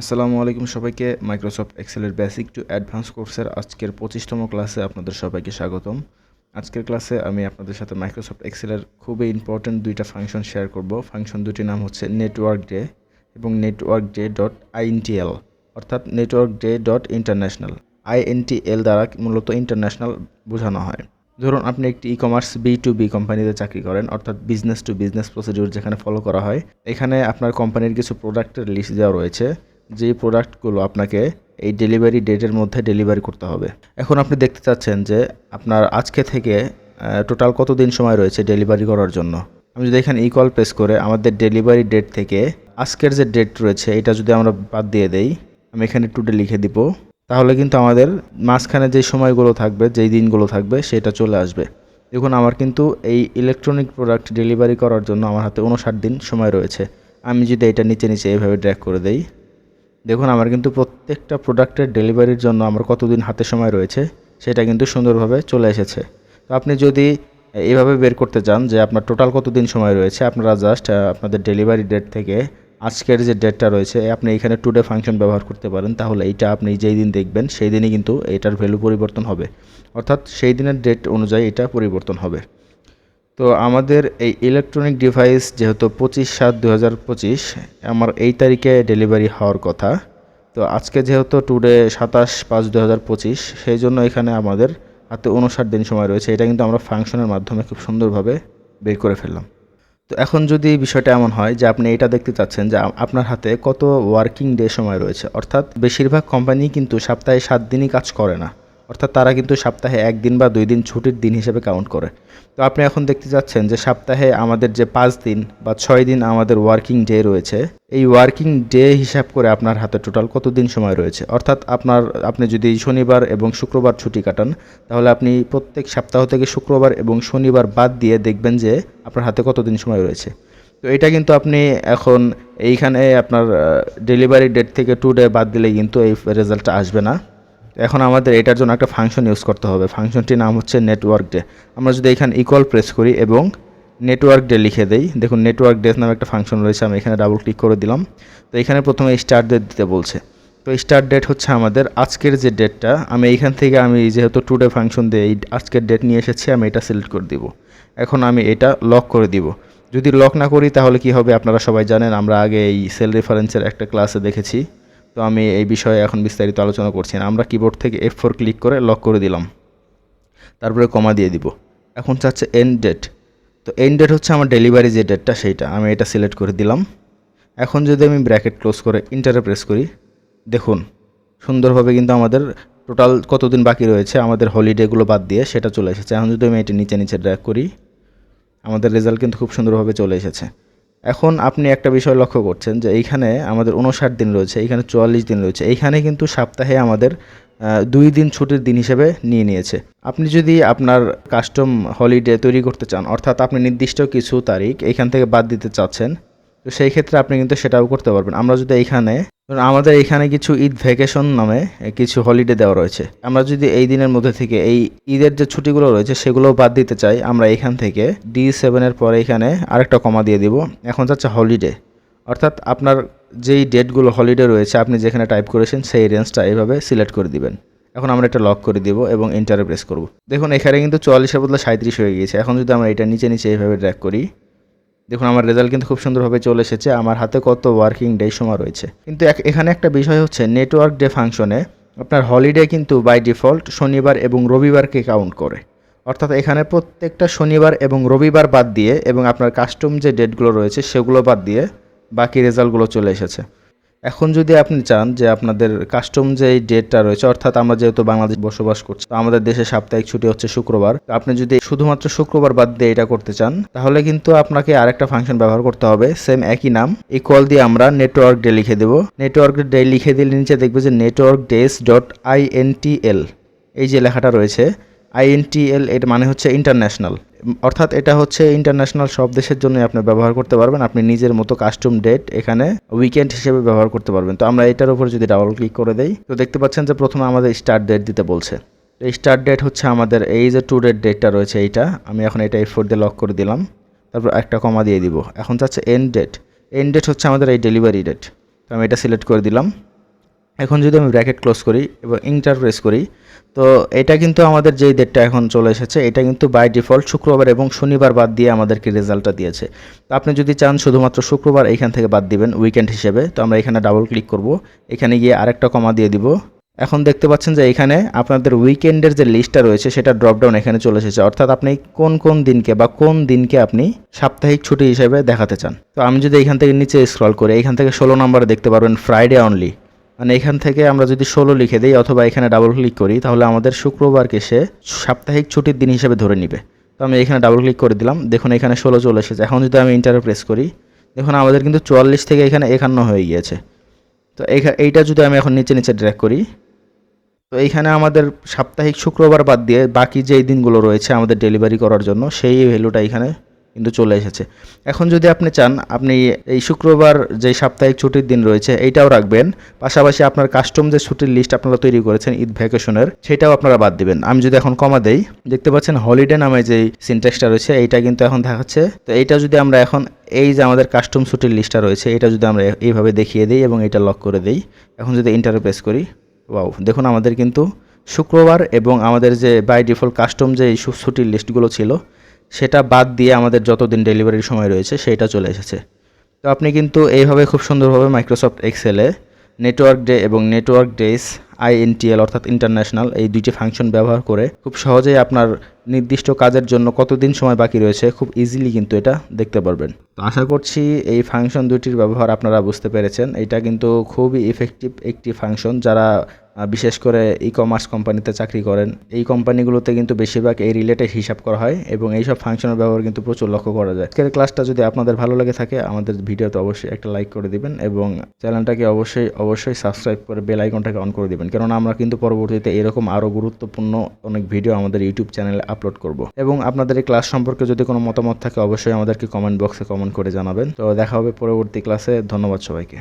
আসসালামু আলাইকুম সবাইকে। মাইক্রোসফট এক্সেলের বেসিক টু অ্যাডভান্স কোর্সের আজকের পঁচিশতম ক্লাসে আপনাদের সবাইকে স্বাগতম। আজকের ক্লাসে আমি আপনাদের সাথে মাইক্রোসফট এক্সেলের খুবই ইম্পর্ট্যান্ট দুইটা ফাংশন শেয়ার করব। ফাংশন দুটির নাম হচ্ছে নেটওয়ার্ক ডে এবং নেটওয়ার্ক ডে ডট আইএনটিএল অর্থাৎ network day dot international INTL দ্বারা মূলত ইন্টারন্যাশনাল বোঝানো হয়। ধরুন, আপনি একটি e commerce B to B কোম্পানিতে চাকরি করেন, অর্থাৎ বিজনেস টু বিজনেস প্রসিডিউর যেখানে ফলো করা হয়। এখানে আপনার কোম্পানির কিছু প্রোডাক্টের লিস্ট দেওয়া রয়েছে। যে প্রোডাক্টগুলো আপনাকে এই ডেলিভারি ডেটের মধ্যে ডেলিভারি করতে হবে। এখন আপনি দেখতে চাচ্ছেন যে আপনার আজকে থেকে টোটাল কত দিন সময় রয়েছে ডেলিভারি করার জন্য? আমি যদি এখানে ইকল প্রেস করে আমাদের ডেলিভারি ডেট থেকে আজকের যে ডেট রয়েছে, এটা যদি আমরা বাদ দিয়ে দেই, আমি এখানে টুডে লিখে দিব। তাহলে কিন্তু আমাদের মাঝখানে যে সময়গুলো থাকবে, যেই দিনগুলো থাকবে, সেটা চলে আসবে। দেখুন, আমার কিন্তু এই ইলেকট্রনিক প্রোডাক্ট ডেলিভারি করার জন্য আমার হাতে উনষাট দিন সময় রয়েছে। আমি যদি এটা নিচে নিচে এইভাবে ড্র্যাগ করে দেই দেখুন, আমার কিন্তু প্রত্যেকটা প্রোডাক্টের ডেলিভারির জন্য আমার কতদিন হাতে সময় রয়েছে, সেটা কিন্তু সুন্দরভাবে চলে এসেছে। তো আপনি যদি এভাবে বের করতে চান যে আপনার টোটাল কতদিন সময় রয়েছে, আপনারা জাস্ট আপনাদের ডেলিভারি ডেট থেকে আজকের যে ডেটটা রয়েছে, আপনি এখানে টুডে ফাংশন ব্যবহার করতে পারেন, তাহলে এইটা আপনি যেই দিন দেখবেন, সেই দিনই কিন্তু এটার ভ্যালু পরিবর্তন হবে। অর্থাৎ সেই দিনের ডেট অনুযায়ী এটা পরিবর্তন হবে। তো আমাদের এই ইলেকট্রনিক ডিভাইস যেহেতু পঁচিশ সাত দু আমার এই তারিখে ডেলিভারি হওয়ার কথা। তো আজকে যেহেতু টুডে সাতাশ পাঁচ দু হাজার পঁচিশ, সেই জন্য এখানে আমাদের হাতে উনষাট দিন সময় রয়েছে। এটা কিন্তু আমরা ফাংশনের মাধ্যমে খুব সুন্দরভাবে বের করে ফেললাম। তো এখন যদি বিষয়টা এমন হয় যে আপনি এটা দেখতে চাচ্ছেন যে আপনার হাতে কত ওয়ার্কিং ডে সময় রয়েছে, অর্থাৎ বেশিরভাগ কোম্পানি কিন্তু সপ্তাহে সাত দিনই কাজ করে না। অর্থাৎ তারা কিন্তু সপ্তাহে একদিন বা দুই দিন ছুটির দিন হিসেবে কাউন্ট করে। তো আপনি এখন দেখতে যাচ্ছেন যে সপ্তাহে আমাদের যে পাঁচ দিন বা ছয় দিন আমাদের ওয়ার্কিং ডে রয়েছে, এই ওয়ার্কিং ডে হিসাব করে আপনার হাতে টোটাল কত দিন সময় রয়েছে? অর্থাৎ আপনার, আপনি যদি শনিবার এবং শুক্রবার ছুটি কাটান, তাহলে আপনি প্রত্যেক সপ্তাহ থেকে শুক্রবার এবং শনিবার বাদ দিয়ে দেখবেন যে আপনার হাতে কত দিন সময় রয়েছে। তো এটা কিন্তু আপনি এখন এইখানে আপনার ডেলিভারি ডেট থেকে টু ডে বাদ দিলে কিন্তু এই রেজাল্টটা আসবে না। এখন আমাদের এটার জন্য একটা ফাংশন ইউজ করতে হবে। ফাংশনটির নাম হচ্ছে নেটওয়ার্ক ডে আমরা যদি এখানে ইকুয়াল প্রেস করি এবং নেটওয়ার্ক ডে লিখে দেই, দেখুন নেটওয়ার্ক ডে নামে একটা ফাংশন রয়েছে, আমি এখানে ডাবল ক্লিক করে দিলাম। তো এখানে প্রথমে স্টার্ট ডেট দিতে বলছে। তো স্টার্ট ডেট হচ্ছে আমাদের আজকের যে ডেটটা আমি এইখান থেকে আমি যেহেতু টুডে ফাংশন দিয়ে এই আজকের ডেট নিয়ে এসেছি, আমি এটা সিলেক্ট করে দিব। এখন আমি এটা লক করে দিব। যদি লক না করি, তাহলে কি হবে? আপনারা সবাই জানেন, আমরা আগে এই সেল রেফারেন্সের একটা ক্লাসে দেখেছি। তো আমি এই বিষয়ে এখন বিস্তারিত আলোচনা করছি না। আমরা কিবোর্ড থেকে এফ ফোর ক্লিক করে লক করে দিলাম। তারপরে কমা দিয়ে দিব। এখন চাচ্ছে এন্ড ডেট তো এন্ড ডেট হচ্ছে আমার ডেলিভারি যে ডেটটা সেইটা। আমি এটা সিলেক্ট করে দিলাম। এখন যদি আমি ব্র্যাকেট ক্লোজ করে ইন্টারে প্রেস করি, দেখুন, সুন্দরভাবে কিন্তু আমাদের টোটাল কতদিন বাকি রয়েছে, আমাদের হলিডেগুলো বাদ দিয়ে সেটা চলে এসেছে। এখন যদি আমি এটা নিচে নিচে ড্র্যাগ করি, আমাদের রেজাল্ট কিন্তু খুব সুন্দরভাবে চলে এসেছে। এখন আপনি একটা বিষয় লক্ষ্য করছেন যে এইখানে আমাদের উনষাট দিন রয়েছে, এইখানে চুয়াল্লিশ দিন রয়েছে। এইখানে কিন্তু সপ্তাহে আমাদের দুই দিন ছুটির দিন হিসেবে নিয়ে নিয়েছে। আপনি যদি আপনার কাস্টম হলিডে তৈরি করতে চান, অর্থাৎ আপনি নির্দিষ্ট কিছু তারিখ এখান থেকে বাদ দিতে চাচ্ছেন তো সেই ক্ষেত্রে আপনি কিন্তু সেটাও করতে পারবেন। আমরা যদি এইখানে আমাদের এইখানে কিছু ঈদ ভ্যাকেশন নামে কিছু হলিডে দেওয়া রয়েছে। আমরা যদি এই দিনের মধ্যে থেকে এই ঈদের যে ছুটিগুলো রয়েছে সেগুলো বাদ দিতে চাই, আমরা এখান থেকে ডি সেভেনের পরে এখানে আরেকটা কমা দিয়ে দিব। এখন যাচ্ছে হলিডে অর্থাৎ আপনার যেই ডেটগুলো হলিডে রয়েছে, আপনি যেখানে টাইপ করেছেন, সেই রেঞ্জটা এইভাবে সিলেক্ট করে দিবেন। এখন আমরা এটা লক করে দিব এবং এন্টারে প্রেস করব। দেখুন, এখানে কিন্তু চুয়াল্লিশের বদলে সাঁত্রিশ হয়ে গিয়েছে। এখন যদি আমরা এটা নিচে নিচে এইভাবে ড্র্যাক করি দেখুন, আমার রেজাল্ট কিন্তু খুব সুন্দরভাবে চলে এসেছে। আমার হাতে কত ওয়ার্কিং ডে সময় রয়েছে। কিন্তু এখানে একটা বিষয় হচ্ছে নেটওয়ার্ক ডে ফাংশনে আপনার হলিডে কিন্তু বাই ডিফল্ট শনিবার এবং রবিবারকে কাউন্ট করে। অর্থাৎ এখানে প্রত্যেকটা শনিবার এবং রবিবার বাদ দিয়ে এবং আপনার কাস্টম যে ডেটগুলো রয়েছে, সেগুলো বাদ দিয়ে বাকি রেজাল্টগুলো চলে এসেছে। এখন যদি আপনি চান যে আপনাদের কাস্টম যে ডেটটা রয়েছে, অর্থাৎ আমরা যেহেতু বাংলাদেশ বসবাস করছি আমাদের দেশে সাপ্তাহিক ছুটি হচ্ছে শুক্রবার আপনি যদি শুধুমাত্র শুক্রবার বাদ দিয়ে এটা করতে চান, তাহলে কিন্তু আপনাকে আরেকটা ফাংশন ব্যবহার করতে হবে সেম একই নাম ইকুয়াল দিয়ে আমরা নেটওয়ার্ক ডে লিখে দেবো। নেটওয়ার্ক ডে লিখে দিলে নিচে দেখবে যে নেটওয়ার্ক ডেস ডট আইএনটিএল এই যে লেখাটা রয়েছে আইএনটিএল এর মানে হচ্ছে ইন্টারন্যাশনাল অর্থাৎ এটা হচ্ছে ইন্টারন্যাশনাল সব দেশের জন্য আপনি ব্যবহার করতে পারবেন। আপনি নিজের মতো কাস্টম ডেট এখানে উইকেন্ড হিসেবে ব্যবহার করতে পারবেন। তো আমরা এটার উপর যদি ডাবল ক্লিক করে দেই, তো দেখতে পাচ্ছেন যে প্রথমে আমাদের স্টার্ট ডেট দিতে বলছে। এই স্টার্ট ডেট হচ্ছে আমাদের এই যে টু ডেট ডেটটা রয়েছে এইটা। আমি এখন এটা এই ফোর দিয়ে লক করে দিলাম। তারপর একটা কমা দিয়ে দিব। এখন চাচ্ছে এন্ড ডেট এন্ড ডেট হচ্ছে আমাদের এই ডেলিভারি ডেট তো আমি এটা সিলেক্ট করে দিলাম। এখন যদি আমি ব্র্যাকেট ক্লোজ করি এবং ইন্টার প্রেস করি, তো এটা কিন্তু আমাদের যেই ডেটটা এখন চলে এসেছে, এটা কিন্তু বাই ডিফল্ট শুক্রবার এবং শনিবার বাদ দিয়ে আমাদেরকে রেজাল্টটা দিয়েছে। তো আপনি যদি চান শুধুমাত্র শুক্রবার এইখান থেকে বাদ দিবেন উইকেন্ড হিসেবে, তো আমরা এখানে ডাবল ক্লিক করব, এখানে গিয়ে আরেকটা কমা দিয়ে দিব। এখন দেখতে পাচ্ছেন যে এখানে আপনাদের উইকেন্ডের যে লিস্টটা রয়েছে, সেটা ড্রপডাউন এখানে চলে এসেছে। অর্থাৎ আপনি কোন কোন দিনকে বা কোন দিনকে আপনি সাপ্তাহিক ছুটি হিসেবে দেখাতে চান। তো আমি যদি এখান থেকে নিচে স্ক্রল করি, এখান থেকে ষোলো নম্বরে দেখতে পারবেন ফ্রাইডে অনলি মানে এখান থেকে আমরা যদি ষোলো লিখে দিই অথবা এখানে ডাবল ক্লিক করি, তাহলে আমাদের শুক্রবারকে সে সাপ্তাহিক ছুটির দিন হিসেবে ধরে নিবে। তো আমি এখানে ডাবল ক্লিক করে দিলাম। দেখুন এখানে ষোলো চলে এসেছে। এখন যদি আমি ইন্টারে প্রেস করি, দেখুন আমাদের কিন্তু চুয়াল্লিশ থেকে এখানে একান্ন হয়ে গিয়েছে। তো এইটা যদি আমি এখন নিচে নিচে ড্র্যাগ করি, তো এইখানে আমাদের সাপ্তাহিক শুক্রবার বাদ দিয়ে বাকি যেই দিনগুলো রয়েছে আমাদের ডেলিভারি করার জন্য, সেই ভ্যালুটা এখানে কিন্তু চলে এসেছে। এখন যদি আপনি চান, আপনি এই শুক্রবার যে সাপ্তাহিক ছুটির দিন রয়েছে, এইটাও রাখবেন। পাশাপাশি আপনার কাস্টম যে ছুটির লিস্ট আপনারা তৈরি করেছেন, ঈদ ভ্যাকেশনের সেটাও আপনারা বাদ দিবেন। আমি যদি এখন কমা দেই, দেখতে পাচ্ছেন হলিডে নামে যে সিনটেক্সটা রয়েছে, এইটা কিন্তু এখন দেখাচ্ছে। তো এইটা যদি আমরা এখন, এই যে আমাদের কাস্টম ছুটির লিস্টটা রয়েছে, এটা যদি আমরা এইভাবে দেখিয়ে দিই এবং এটা লক করে দিই, এখন যদি ইন্টারে প্রেস করি ওয়াও দেখুন আমাদের কিন্তু শুক্রবার এবং আমাদের যে বাই ডিফল্ট কাস্টম যে ছুটির লিস্টগুলো ছিল সেটা বাদ দিয়ে আমাদের যতদিন ডেলিভারির সময় রয়েছে সেটা চলে এসেছে। তো আপনি কিন্তু এইভাবে খুব সুন্দরভাবে মাইক্রোসফট এক্সেলে নেটওয়ার্ক ডে এবং নেটওয়ার্ক ডেস আইএনটিএল অর্থাৎ ইন্টারন্যাশনাল এই দুইটি ফাংশন ব্যবহার করে খুব সহজেই আপনার নির্দিষ্ট কাজের জন্য কতদিন সময় বাকি রয়েছে খুব ইজিলি কিন্তু এটা দেখতে পারবেন। তো আশা করছি এই ফাংশন দুটির ব্যবহার আপনারা বুঝতে পেরেছেন। এটা কিন্তু খুবই ইফেক্টিভ একটি ফাংশন যারা বিশেষ করে ই কমার্স কোম্পানিতে চাকরি করেন। এই কোম্পানিগুলোতে কিন্তু বেশিরভাগ এই রিলেটেড হিসাব করা হয় এবং এইসব ফাংশনের ব্যবহার কিন্তু প্রচুর লক্ষ্য করা যায়। আজকের ক্লাসটা যদি আপনাদের ভালো লেগে থাকে, আমাদের ভিডিওতে অবশ্যই একটা লাইক করে দিবেন এবং চ্যানেলটাকে অবশ্যই অবশ্যই সাবস্ক্রাইব করে বেল আইকনটাকে অন করে দিবেন। কেননা আমরা কিন্তু পরবর্তীতে এরকম আরও গুরুত্বপূর্ণ অনেক ভিডিও আমাদের ইউটিউব চ্যানেলে আপলোড করব। এবং আপনাদের এই ক্লাস সম্পর্কে যদি কোনো মতামত থাকে, অবশ্যই আমাদেরকে কমেন্ট বক্সে কমেন্ট করে জানাবেন। তো দেখা হবে পরবর্তী ক্লাসে ধন্যবাদ সবাইকে।